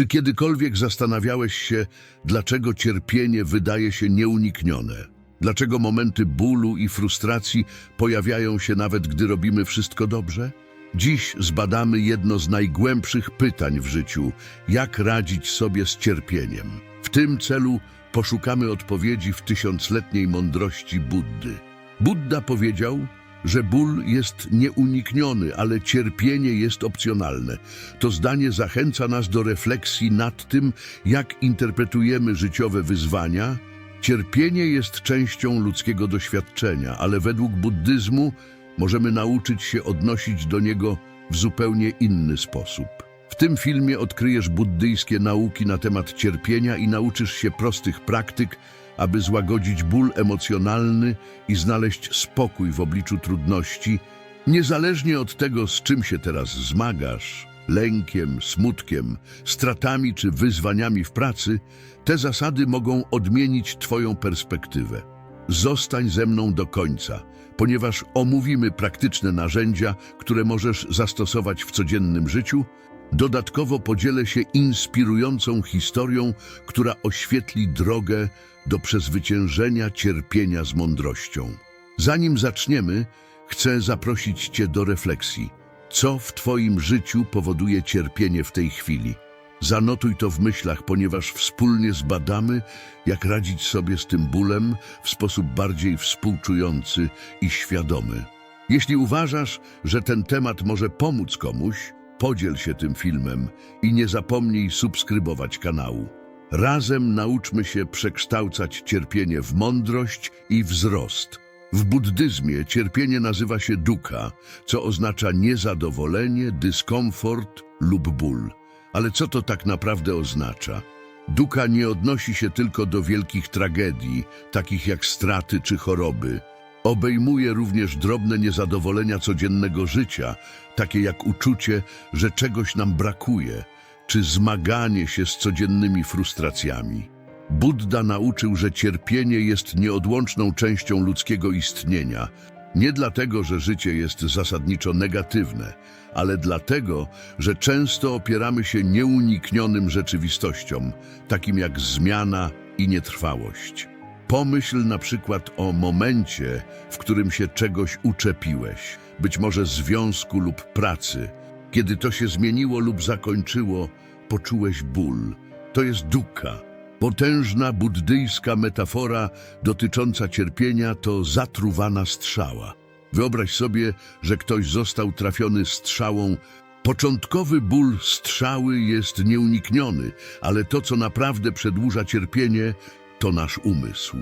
Czy kiedykolwiek zastanawiałeś się, dlaczego cierpienie wydaje się nieuniknione? Dlaczego momenty bólu i frustracji pojawiają się nawet gdy robimy wszystko dobrze? Dziś zbadamy jedno z najgłębszych pytań w życiu: jak radzić sobie z cierpieniem? W tym celu poszukamy odpowiedzi w tysiącletniej mądrości Buddy. Budda powiedział, że ból jest nieunikniony, ale cierpienie jest opcjonalne. To zdanie zachęca nas do refleksji nad tym, jak interpretujemy życiowe wyzwania. Cierpienie jest częścią ludzkiego doświadczenia, ale według buddyzmu możemy nauczyć się odnosić do niego w zupełnie inny sposób. W tym filmie odkryjesz buddyjskie nauki na temat cierpienia i nauczysz się prostych praktyk, aby złagodzić ból emocjonalny i znaleźć spokój w obliczu trudności, niezależnie od tego, z czym się teraz zmagasz, lękiem, smutkiem, stratami czy wyzwaniami w pracy, te zasady mogą odmienić Twoją perspektywę. Zostań ze mną do końca, ponieważ omówimy praktyczne narzędzia, które możesz zastosować w codziennym życiu. Dodatkowo podzielę się inspirującą historią, która oświetli drogę do przezwyciężenia cierpienia z mądrością. Zanim zaczniemy, chcę zaprosić Cię do refleksji. Co w Twoim życiu powoduje cierpienie w tej chwili? Zanotuj to w myślach, ponieważ wspólnie zbadamy, jak radzić sobie z tym bólem w sposób bardziej współczujący i świadomy. Jeśli uważasz, że ten temat może pomóc komuś, podziel się tym filmem i nie zapomnij subskrybować kanału. Razem nauczmy się przekształcać cierpienie w mądrość i wzrost. W buddyzmie cierpienie nazywa się dukkha, co oznacza niezadowolenie, dyskomfort lub ból. Ale co to tak naprawdę oznacza? Duka nie odnosi się tylko do wielkich tragedii, takich jak straty czy choroby. Obejmuje również drobne niezadowolenia codziennego życia, takie jak uczucie, że czegoś nam brakuje, czy zmaganie się z codziennymi frustracjami. Buddha nauczył, że cierpienie jest nieodłączną częścią ludzkiego istnienia, nie dlatego, że życie jest zasadniczo negatywne, ale dlatego, że często opieramy się nieuniknionym rzeczywistościom, takim jak zmiana i nietrwałość. Pomyśl na przykład o momencie, w którym się czegoś uczepiłeś, być może związku lub pracy. Kiedy to się zmieniło lub zakończyło, poczułeś ból. To jest dukkha. Potężna buddyjska metafora dotycząca cierpienia to zatruwana strzała. Wyobraź sobie, że ktoś został trafiony strzałą. Początkowy ból strzały jest nieunikniony, ale to, co naprawdę przedłuża cierpienie, to nasz umysł.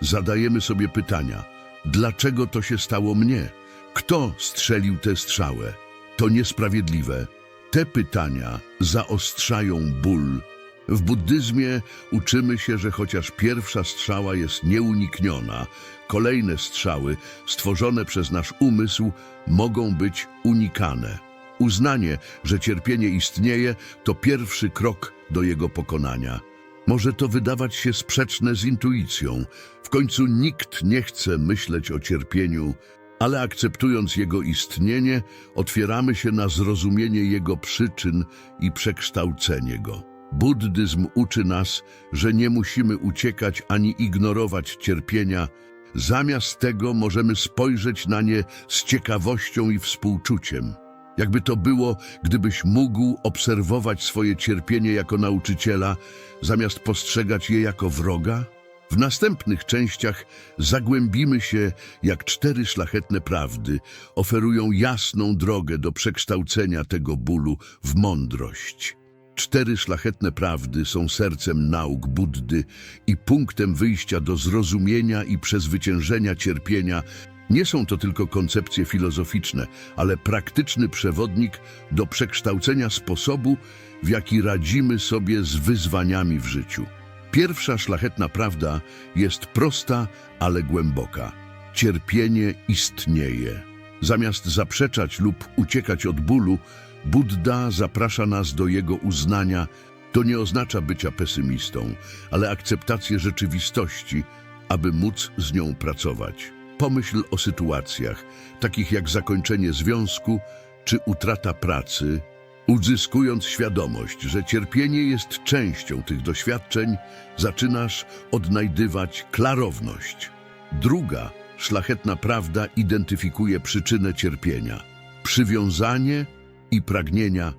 Zadajemy sobie pytania: dlaczego to się stało mnie? Kto strzelił tę strzałę? To niesprawiedliwe. Te pytania zaostrzają ból. W buddyzmie uczymy się, że chociaż pierwsza strzała jest nieunikniona, kolejne strzały stworzone przez nasz umysł mogą być unikane. Uznanie, że cierpienie istnieje, to pierwszy krok do jego pokonania. Może to wydawać się sprzeczne z intuicją. W końcu nikt nie chce myśleć o cierpieniu, ale akceptując jego istnienie, otwieramy się na zrozumienie jego przyczyn i przekształcenie go. Buddyzm uczy nas, że nie musimy uciekać ani ignorować cierpienia, zamiast tego możemy spojrzeć na nie z ciekawością i współczuciem. Jakby to było, gdybyś mógł obserwować swoje cierpienie jako nauczyciela, zamiast postrzegać je jako wroga? W następnych częściach zagłębimy się, jak cztery szlachetne prawdy oferują jasną drogę do przekształcenia tego bólu w mądrość. Cztery szlachetne prawdy są sercem nauk Buddy i punktem wyjścia do zrozumienia i przezwyciężenia cierpienia. Nie są to tylko koncepcje filozoficzne, ale praktyczny przewodnik do przekształcenia sposobu, w jaki radzimy sobie z wyzwaniami w życiu. Pierwsza szlachetna prawda jest prosta, ale głęboka. Cierpienie istnieje. Zamiast zaprzeczać lub uciekać od bólu, Buddha zaprasza nas do jego uznania. To nie oznacza bycia pesymistą, ale akceptację rzeczywistości, aby móc z nią pracować. Pomyśl o sytuacjach, takich jak zakończenie związku czy utrata pracy. Uzyskując świadomość, że cierpienie jest częścią tych doświadczeń, zaczynasz odnajdywać klarowność. Druga, szlachetna prawda identyfikuje przyczynę cierpienia. Przywiązanie i pragnienia.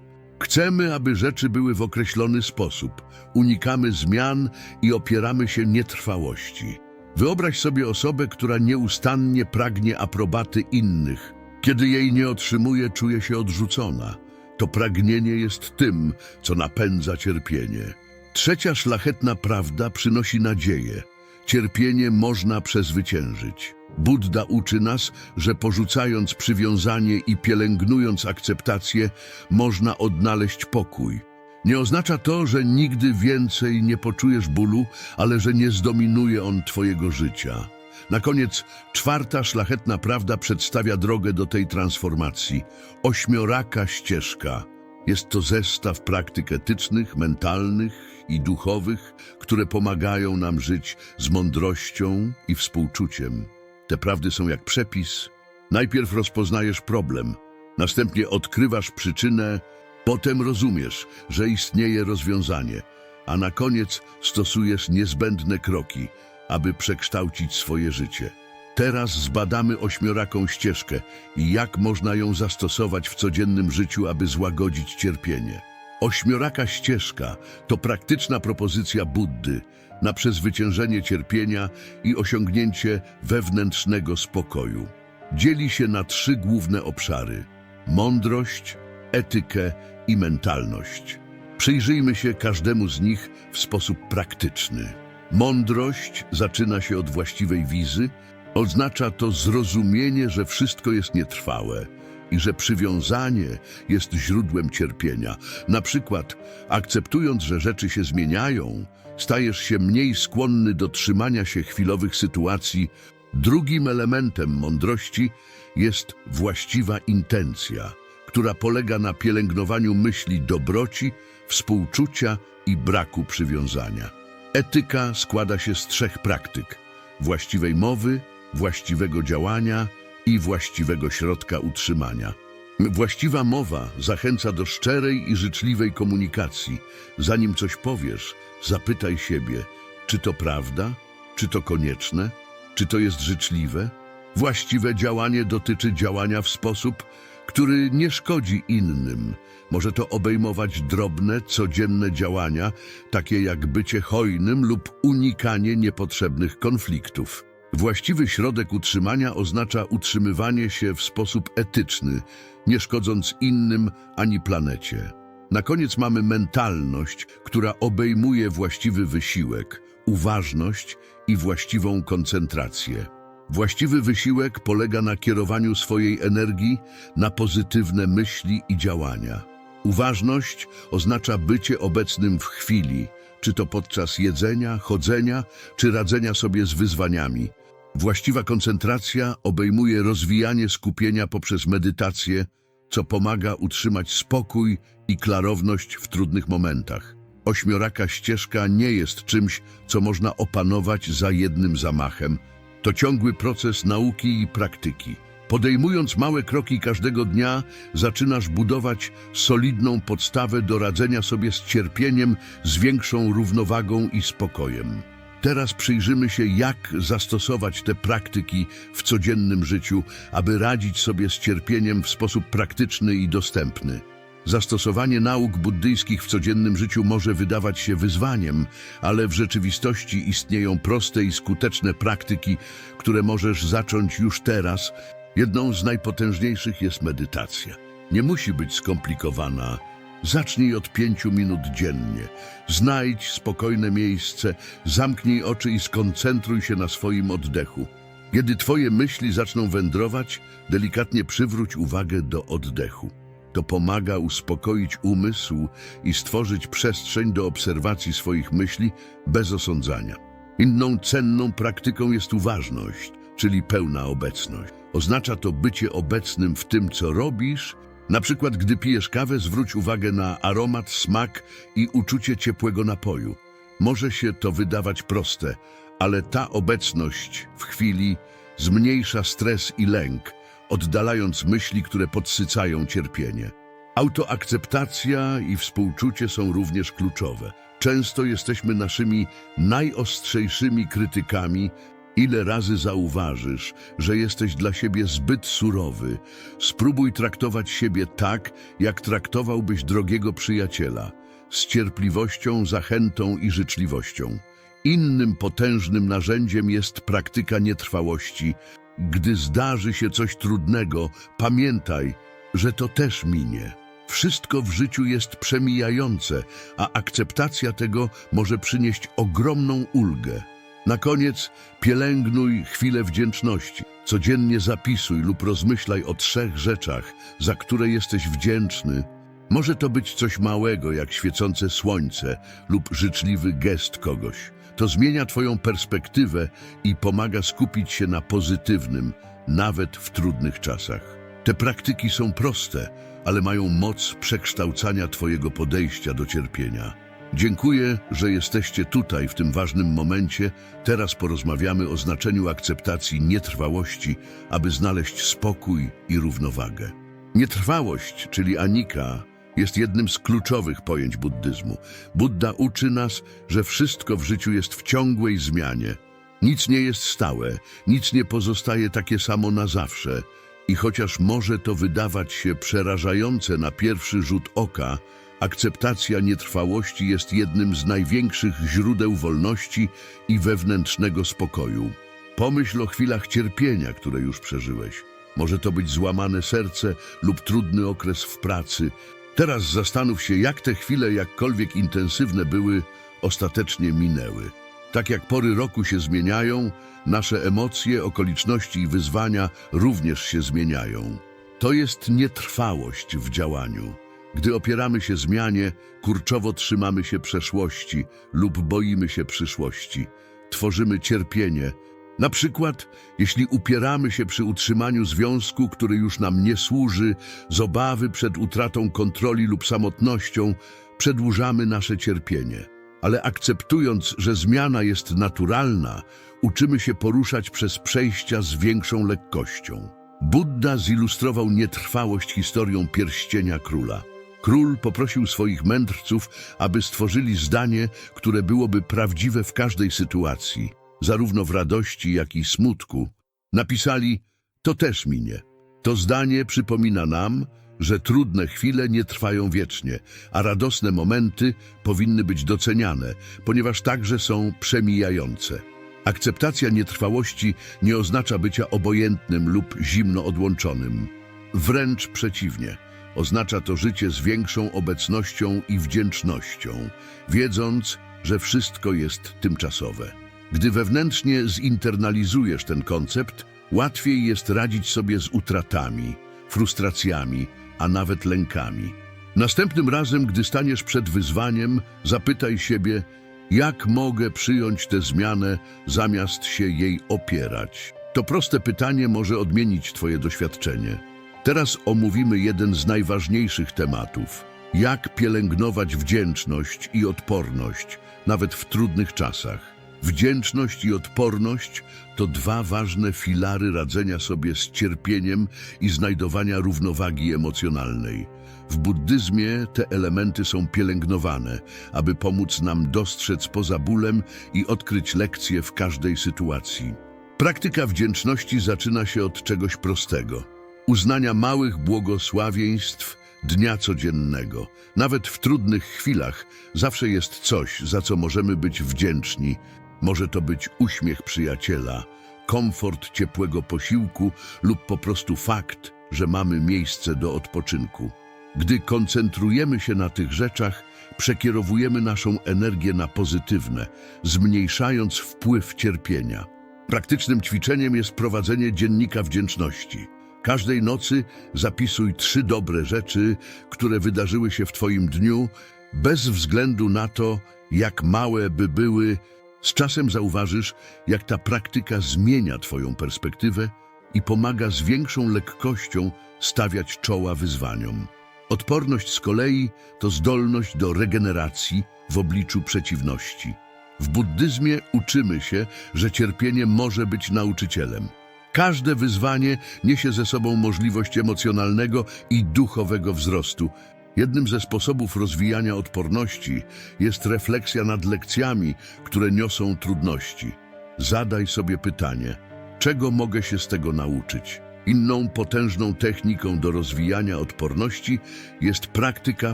Chcemy, aby rzeczy były w określony sposób. Unikamy zmian i opieramy się nietrwałości. Wyobraź sobie osobę, która nieustannie pragnie aprobaty innych. Kiedy jej nie otrzymuje, czuje się odrzucona. To pragnienie jest tym, co napędza cierpienie. Trzecia szlachetna prawda przynosi nadzieję. Cierpienie można przezwyciężyć. Buddha uczy nas, że porzucając przywiązanie i pielęgnując akceptację, można odnaleźć pokój. Nie oznacza to, że nigdy więcej nie poczujesz bólu, ale że nie zdominuje on twojego życia. Na koniec czwarta szlachetna prawda przedstawia drogę do tej transformacji. Ośmioraka ścieżka. Jest to zestaw praktyk etycznych, mentalnych i duchowych, które pomagają nam żyć z mądrością i współczuciem. Te prawdy są jak przepis. Najpierw rozpoznajesz problem, następnie odkrywasz przyczynę, potem rozumiesz, że istnieje rozwiązanie, a na koniec stosujesz niezbędne kroki, aby przekształcić swoje życie. Teraz zbadamy ośmioraką ścieżkę i jak można ją zastosować w codziennym życiu, aby złagodzić cierpienie. Ośmioraka ścieżka to praktyczna propozycja Buddy na przezwyciężenie cierpienia i osiągnięcie wewnętrznego spokoju. Dzieli się na trzy główne obszary: mądrość, etykę i mentalność. Przyjrzyjmy się każdemu z nich w sposób praktyczny. Mądrość zaczyna się od właściwej wizy. Oznacza to zrozumienie, że wszystko jest nietrwałe i że przywiązanie jest źródłem cierpienia. Na przykład, akceptując, że rzeczy się zmieniają, stajesz się mniej skłonny do trzymania się chwilowych sytuacji. Drugim elementem mądrości jest właściwa intencja, która polega na pielęgnowaniu myśli dobroci, współczucia i braku przywiązania. Etyka składa się z trzech praktyk: właściwej mowy, właściwego działania i właściwego środka utrzymania. Właściwa mowa zachęca do szczerej i życzliwej komunikacji. Zanim coś powiesz, zapytaj siebie, czy to prawda, czy to konieczne, czy to jest życzliwe. Właściwe działanie dotyczy działania w sposób, który nie szkodzi innym. Może to obejmować drobne, codzienne działania, takie jak bycie hojnym lub unikanie niepotrzebnych konfliktów. Właściwy środek utrzymania oznacza utrzymywanie się w sposób etyczny, nie szkodząc innym ani planecie. Na koniec mamy mentalność, która obejmuje właściwy wysiłek, uważność i właściwą koncentrację. Właściwy wysiłek polega na kierowaniu swojej energii na pozytywne myśli i działania. Uważność oznacza bycie obecnym w chwili, czy to podczas jedzenia, chodzenia, czy radzenia sobie z wyzwaniami. Właściwa koncentracja obejmuje rozwijanie skupienia poprzez medytację, co pomaga utrzymać spokój i klarowność w trudnych momentach. Ośmioraka ścieżka nie jest czymś, co można opanować za jednym zamachem. To ciągły proces nauki i praktyki. Podejmując małe kroki każdego dnia, zaczynasz budować solidną podstawę do radzenia sobie z cierpieniem z większą równowagą i spokojem. Teraz przyjrzymy się, jak zastosować te praktyki w codziennym życiu, aby radzić sobie z cierpieniem w sposób praktyczny i dostępny. Zastosowanie nauk buddyjskich w codziennym życiu może wydawać się wyzwaniem, ale w rzeczywistości istnieją proste i skuteczne praktyki, które możesz zacząć już teraz. Jedną z najpotężniejszych jest medytacja. Nie musi być skomplikowana. Zacznij od pięciu minut dziennie. Znajdź spokojne miejsce, zamknij oczy i skoncentruj się na swoim oddechu. Kiedy twoje myśli zaczną wędrować, delikatnie przywróć uwagę do oddechu. To pomaga uspokoić umysł i stworzyć przestrzeń do obserwacji swoich myśli bez osądzania. Inną cenną praktyką jest uważność, czyli pełna obecność. Oznacza to bycie obecnym w tym, co robisz. Na przykład, gdy pijesz kawę, zwróć uwagę na aromat, smak i uczucie ciepłego napoju. Może się to wydawać proste, ale ta obecność w chwili zmniejsza stres i lęk, oddalając myśli, które podsycają cierpienie. Autoakceptacja i współczucie są również kluczowe. Często jesteśmy naszymi najostrzejszymi krytykami. Ile razy zauważysz, że jesteś dla siebie zbyt surowy, spróbuj traktować siebie tak, jak traktowałbyś drogiego przyjaciela, z cierpliwością, zachętą i życzliwością. Innym potężnym narzędziem jest praktyka nietrwałości. Gdy zdarzy się coś trudnego, pamiętaj, że to też minie. Wszystko w życiu jest przemijające, a akceptacja tego może przynieść ogromną ulgę. Na koniec pielęgnuj chwilę wdzięczności. Codziennie zapisuj lub rozmyślaj o trzech rzeczach, za które jesteś wdzięczny. Może to być coś małego, jak świecące słońce lub życzliwy gest kogoś. To zmienia Twoją perspektywę i pomaga skupić się na pozytywnym, nawet w trudnych czasach. Te praktyki są proste, ale mają moc przekształcania Twojego podejścia do cierpienia. Dziękuję, że jesteście tutaj w tym ważnym momencie. Teraz porozmawiamy o znaczeniu akceptacji nietrwałości, aby znaleźć spokój i równowagę. Nietrwałość, czyli anika, jest jednym z kluczowych pojęć buddyzmu. Buddha uczy nas, że wszystko w życiu jest w ciągłej zmianie. Nic nie jest stałe, nic nie pozostaje takie samo na zawsze. I chociaż może to wydawać się przerażające na pierwszy rzut oka, akceptacja nietrwałości jest jednym z największych źródeł wolności i wewnętrznego spokoju. Pomyśl o chwilach cierpienia, które już przeżyłeś. Może to być złamane serce lub trudny okres w pracy. Teraz zastanów się, jak te chwile, jakkolwiek intensywne były, ostatecznie minęły. Tak jak pory roku się zmieniają, nasze emocje, okoliczności i wyzwania również się zmieniają. To jest nietrwałość w działaniu. Gdy opieramy się zmianie, kurczowo trzymamy się przeszłości lub boimy się przyszłości. Tworzymy cierpienie. Na przykład, jeśli upieramy się przy utrzymaniu związku, który już nam nie służy, z obawy przed utratą kontroli lub samotnością, przedłużamy nasze cierpienie. Ale akceptując, że zmiana jest naturalna, uczymy się poruszać przez przejścia z większą lekkością. Buddha zilustrował nietrwałość historią pierścienia króla. Król poprosił swoich mędrców, aby stworzyli zdanie, które byłoby prawdziwe w każdej sytuacji, zarówno w radości, jak i smutku. Napisali, to też minie. To zdanie przypomina nam, że trudne chwile nie trwają wiecznie, a radosne momenty powinny być doceniane, ponieważ także są przemijające. Akceptacja nietrwałości nie oznacza bycia obojętnym lub zimno odłączonym. Wręcz przeciwnie. Oznacza to życie z większą obecnością i wdzięcznością, wiedząc, że wszystko jest tymczasowe. Gdy wewnętrznie zinternalizujesz ten koncept, łatwiej jest radzić sobie z utratami, frustracjami, a nawet lękami. Następnym razem, gdy staniesz przed wyzwaniem, zapytaj siebie, jak mogę przyjąć tę zmianę, zamiast się jej opierać. To proste pytanie może odmienić Twoje doświadczenie. Teraz omówimy jeden z najważniejszych tematów. Jak pielęgnować wdzięczność i odporność, nawet w trudnych czasach. Wdzięczność i odporność to dwa ważne filary radzenia sobie z cierpieniem i znajdowania równowagi emocjonalnej. W buddyzmie te elementy są pielęgnowane, aby pomóc nam dostrzec poza bólem i odkryć lekcje w każdej sytuacji. Praktyka wdzięczności zaczyna się od czegoś prostego. Uznania małych błogosławieństw dnia codziennego. Nawet w trudnych chwilach zawsze jest coś, za co możemy być wdzięczni. Może to być uśmiech przyjaciela, komfort ciepłego posiłku lub po prostu fakt, że mamy miejsce do odpoczynku. Gdy koncentrujemy się na tych rzeczach, przekierowujemy naszą energię na pozytywne, zmniejszając wpływ cierpienia. Praktycznym ćwiczeniem jest prowadzenie dziennika wdzięczności. Każdej nocy zapisuj trzy dobre rzeczy, które wydarzyły się w Twoim dniu, bez względu na to, jak małe by były. Z czasem zauważysz, jak ta praktyka zmienia Twoją perspektywę i pomaga z większą lekkością stawiać czoła wyzwaniom. Odporność z kolei to zdolność do regeneracji w obliczu przeciwności. W buddyzmie uczymy się, że cierpienie może być nauczycielem. Każde wyzwanie niesie ze sobą możliwość emocjonalnego i duchowego wzrostu. Jednym ze sposobów rozwijania odporności jest refleksja nad lekcjami, które niosą trudności. Zadaj sobie pytanie, czego mogę się z tego nauczyć? Inną potężną techniką do rozwijania odporności jest praktyka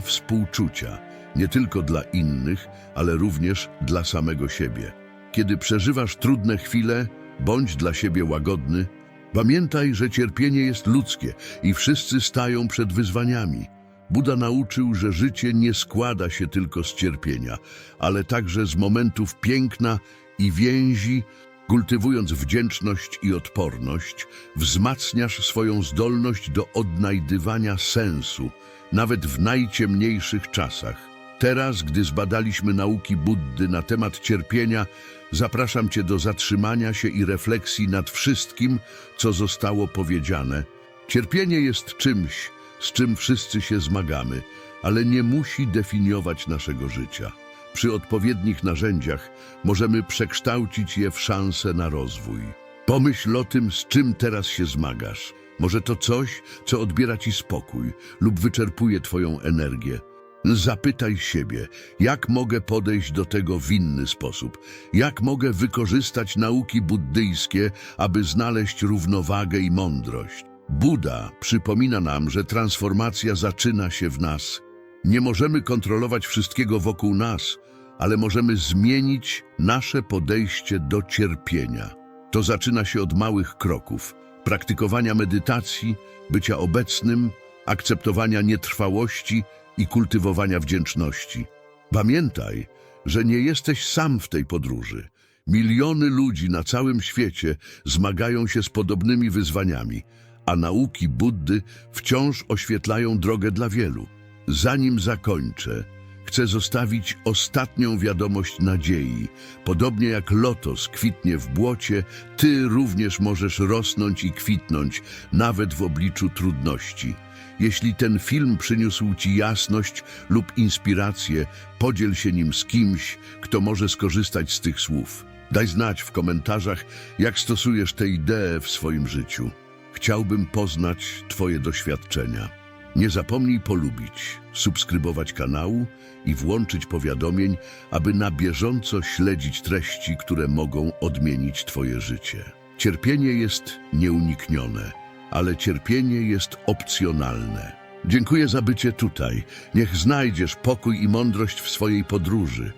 współczucia, nie tylko dla innych, ale również dla samego siebie. Kiedy przeżywasz trudne chwile, bądź dla siebie łagodny. Pamiętaj, że cierpienie jest ludzkie i wszyscy stają przed wyzwaniami. Buda nauczył, że życie nie składa się tylko z cierpienia, ale także z momentów piękna i więzi. Kultywując wdzięczność i odporność, wzmacniasz swoją zdolność do odnajdywania sensu, nawet w najciemniejszych czasach. Teraz, gdy zbadaliśmy nauki Buddy na temat cierpienia, zapraszam Cię do zatrzymania się i refleksji nad wszystkim, co zostało powiedziane. Cierpienie jest czymś, z czym wszyscy się zmagamy, ale nie musi definiować naszego życia. Przy odpowiednich narzędziach możemy przekształcić je w szansę na rozwój. Pomyśl o tym, z czym teraz się zmagasz. Może to coś, co odbiera Ci spokój lub wyczerpuje Twoją energię. Zapytaj siebie, jak mogę podejść do tego w inny sposób? Jak mogę wykorzystać nauki buddyjskie, aby znaleźć równowagę i mądrość? Buddha przypomina nam, że transformacja zaczyna się w nas. Nie możemy kontrolować wszystkiego wokół nas, ale możemy zmienić nasze podejście do cierpienia. To zaczyna się od małych kroków, praktykowania medytacji, bycia obecnym, akceptowania nietrwałości i kultywowania wdzięczności. Pamiętaj, że nie jesteś sam w tej podróży. Miliony ludzi na całym świecie zmagają się z podobnymi wyzwaniami, a nauki Buddy wciąż oświetlają drogę dla wielu. Zanim zakończę, chcę zostawić ostatnią wiadomość nadziei. Podobnie jak lotos kwitnie w błocie, ty również możesz rosnąć i kwitnąć, nawet w obliczu trudności. Jeśli ten film przyniósł Ci jasność lub inspirację, podziel się nim z kimś, kto może skorzystać z tych słów. Daj znać w komentarzach, jak stosujesz te idee w swoim życiu. Chciałbym poznać Twoje doświadczenia. Nie zapomnij polubić, subskrybować kanału i włączyć powiadomień, aby na bieżąco śledzić treści, które mogą odmienić Twoje życie. Cierpienie jest nieuniknione, ale cierpienie jest opcjonalne. Dziękuję za bycie tutaj. Niech znajdziesz pokój i mądrość w swojej podróży.